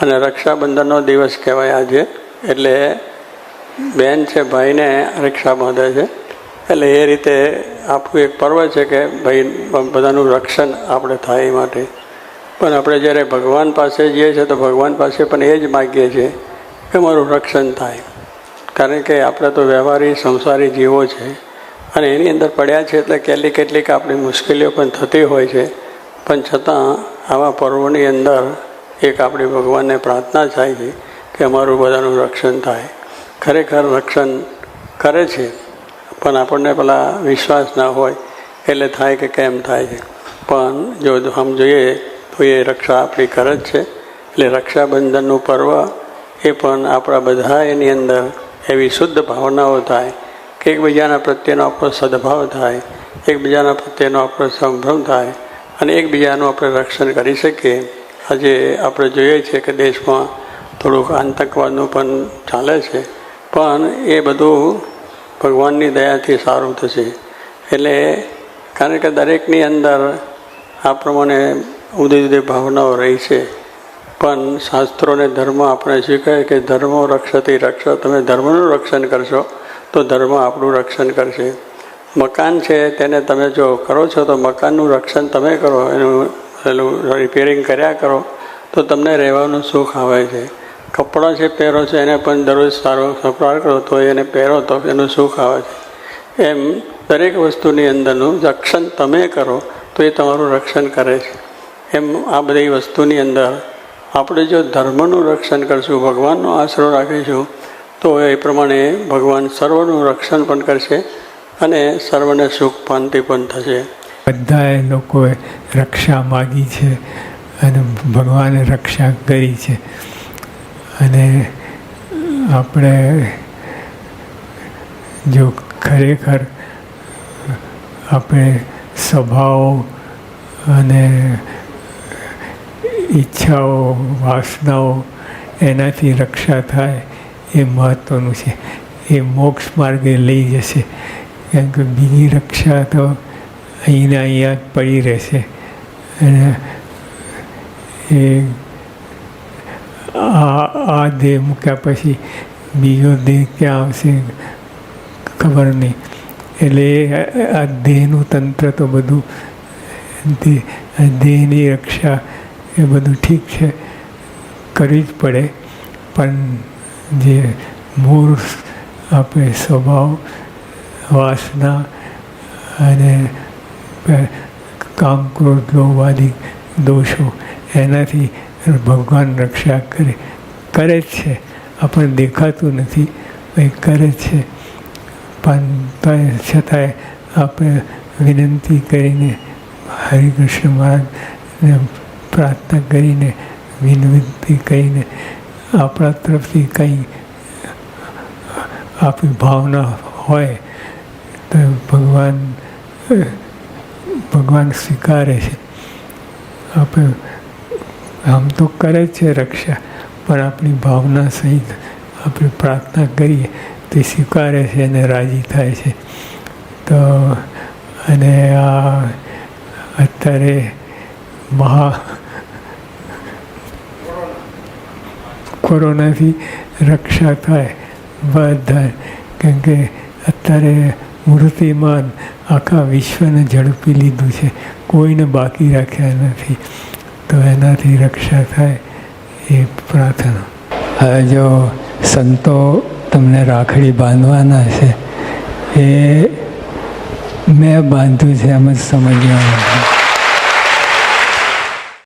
અને રક્ષાબંધનનો દિવસ કહેવાય આજે. એટલે બહેન છે, ભાઈને રક્ષા બાંધે છે. એટલે એ રીતે આપણું એક પર્વ છે કે ભાઈ બધાનું રક્ષણ આપણે થાય એ માટે. પણ આપણે જ્યારે ભગવાન પાસે જઈએ છીએ તો ભગવાન પાસે પણ એ જ માગીએ છીએ કે મારું રક્ષણ થાય. કારણ કે આપણે તો વ્યવહારી, સંસારી જીવો છે. અને એની અંદર પડ્યા છે એટલે કેટલી કેટલીક આપણી મુશ્કેલીઓ પણ થતી હોય છે. પણ છતાં આવા પર્વોની અંદર એક આપણી ભગવાનને પ્રાર્થના થાય છે કે અમારું બધાનું રક્ષણ થાય. ખરેખર રક્ષણ કરે છે, પણ આપણને પેલા વિશ્વાસ ના હોય એટલે થાય કે કેમ થાય છે. પણ જો આમ જોઈએ તો એ રક્ષા આપણી કરે જ છે. એટલે રક્ષાબંધનનું પર્વ એ પણ આપણા બધા એની અંદર એવી શુદ્ધ ભાવનાઓ થાય કે એકબીજાના પ્રત્યેનો આપણો સદભાવ થાય, એકબીજાના પ્રત્યેનો આપણો સંભ્રમ થાય અને એકબીજાનું આપણે રક્ષણ કરી શકીએ. આજે આપણે જોઈએ છીએ કે દેશમાં થોડુંક આતંકવાદનું પણ ચાલે છે. પણ એ બધું ભગવાનની દયાથી સારું થશે. એટલે કારણ કે દરેકની અંદર આ પ્રમાણે ઉદી ઉદય ભાવનાઓ રહી છે. પણ શાસ્ત્રોને ધર્મ આપણે શીખે કે ધર્મો રક્ષતી રક્ષો, તમે ધર્મનું રક્ષણ કરશો તો ધર્મ આપણું રક્ષણ કરશે. મકાન છે તેને તમે જો કરો છો તો મકાનનું રક્ષણ તમે કરો, એનું પેલું રિપેરિંગ કર્યા કરો, તો તમને રહેવાનું સુખ આવે છે. કપડાં છે પહેરો છે એને પણ દરરોજ સારો સપરાળ કરો, તો એને પહેરો તો એનું સુખ આવે છે. એમ દરેક વસ્તુની અંદરનું રક્ષણ તમે કરો, તો એ તમારું રક્ષણ કરે છે. એમ આ બધી વસ્તુની અંદર આપણે જો ધર્મનું રક્ષણ કરશું, ભગવાનનો આશરો રાખીશું, તો એ પ્રમાણે ભગવાન સર્વનું રક્ષણ પણ કરશે અને સર્વને સુખ, શાંતિ પણ થશે. બધાએ લોકોએ રક્ષા માગી છે અને ભગવાને રક્ષા કરી છે. અને આપણે જો ખરેખર આપણે સ્વભાવ અને ઈચ્છાઓ, વાસનાઓ એનાથી રક્ષા થાય એ મહત્ત્વનું છે. એ મોક્ષ માર્ગે લઈ જશે. કેમ કે બીજી રક્ષા તો અહીંના અહીંયા જ પડી રહેશે. અને એ આ આ દેહ મૂક્યા પછી બીજો દેહ ક્યાં આવશે ખબર નહીં. એટલે આ દેહનું તંત્ર તો બધું દેહની રક્ષા એ બધું ઠીક છે કરવી જ પડે. પણ જે મૂળ આપણે સ્વભાવ, વાસના અને કામ ક્રોધ લોભાદી દોષો એનાથી ભગવાન રક્ષા કરે કરે જ છે. આપણને દેખાતું નથી, એ કરે છે. પણ છતાંય આપણે વિનંતી કરીને હરિકૃષ્ણ મહારાજને પ્રાર્થના કરીને, વિનંતી કરીને આપણા તરફથી કંઈ આપણી ભાવના હોય તો ભગવાન ભગવાન સ્વીકારે છે. આપણે આમ તો કરે છે રક્ષા, પણ આપણી ભાવના સહિત આપણે પ્રાર્થના કરીએ તે સ્વીકારે છે અને રાજી થાય છે. તો અને આ અત્યારે મહા કોરોનાથી રક્ષા થાય બધા કેમ કે અત્યારે મૂર્તિમાન આખા વિશ્વને ઝડપી લીધું છે. કોઈને બાકી રાખ્યા નથી. તો એનાથી રક્ષા થાય એ પ્રાર્થના. હવે જો સંતો તમને રાખડી બાંધવાના છે, એ મેં બાંધ્યું છે એમ જ સમજવાનું